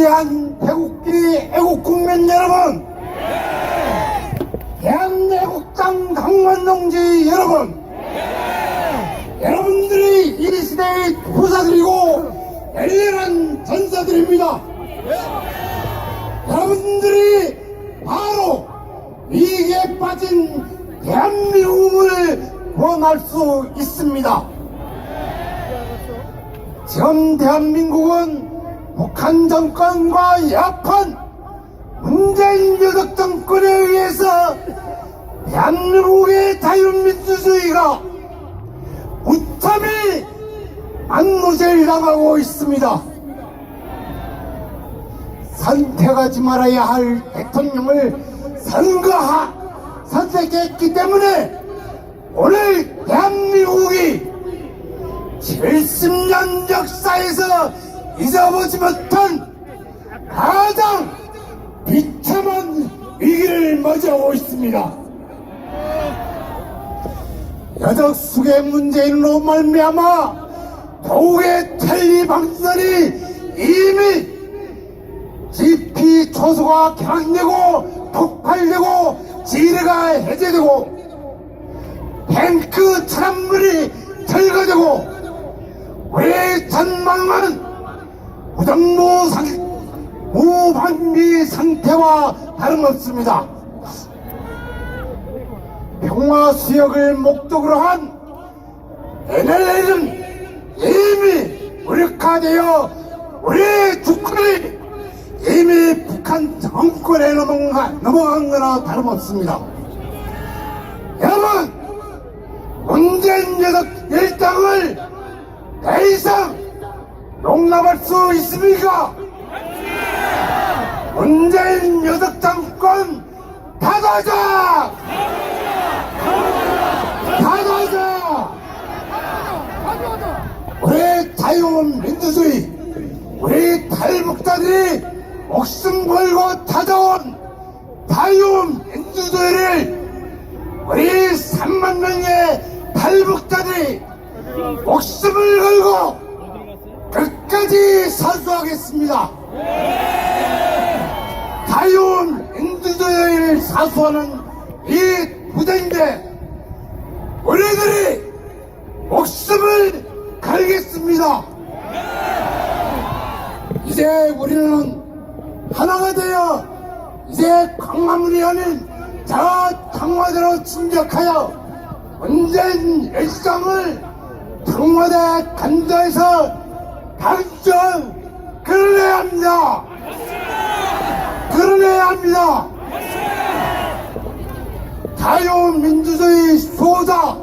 위대한 태국기 애국 국민 여러분, 대한애국당 당원동지 여러분, 여러분들이 이 시대의 부사들이고 열렬한 전사들입니다. 여러분들이 바로 위기에 빠진 대한민국을 구원할 수 있습니다. 지금 대한민국은 북한 정권과 약한 문재인 여덕 정권에 의해서 대한민국의 자유민주주의가 무참히 안노제를 당하고 있습니다. 선택하지 말아야 할 대통령을 선거하 선택했기 때문에 오늘 대한민국이 70년 역사에서 잊어보지 못한 가장 비참한 위기를 맞이하고 있습니다. 여적 수계 문제인으로 말미암아 도국의 천리 방선이 이미 GP 초소가 개방되고 폭발되고 지뢰가 해제되고 탱크 차량물이 철거되고 왜 전망은 무정무 상, 무방비 상태와 다름없습니다. 평화 수역을 목적으로 한 NLL은 이미 무력화되어 우리 주권이 이미 북한 정권에 넘어간, 넘어간 거나 다름없습니다. 여러분, 문재인 여섯 일당을 더 이상 용납할 수 있습니까? 문재인 여섯 정권 닫아자! 닫아자! 우리 자유민주주의, 우리 탈북자들이 목숨 걸고 찾아온 자유민주주의를 우리 3만 명의 탈북자들이 목숨을 걸고 끝까지 사수하겠습니다. 자유민주주의를 사수하는 이 부대인데 우리들이 목숨을 걸겠습니다. 이제 우리는 하나가 되어 이제 광화문이 아닌 저 청와대로 진격하여 문재인 일상을 청와대 간다에서 당장 끌어내야 합니다. 끌어내야 합니다. 자유민주주의 수호자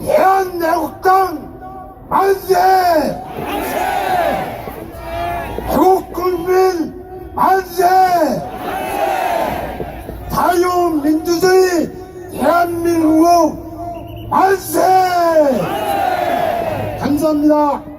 대한애국당 만세! 애국국민 만세! 자유민주주의 대한민국 만세! 감사합니다.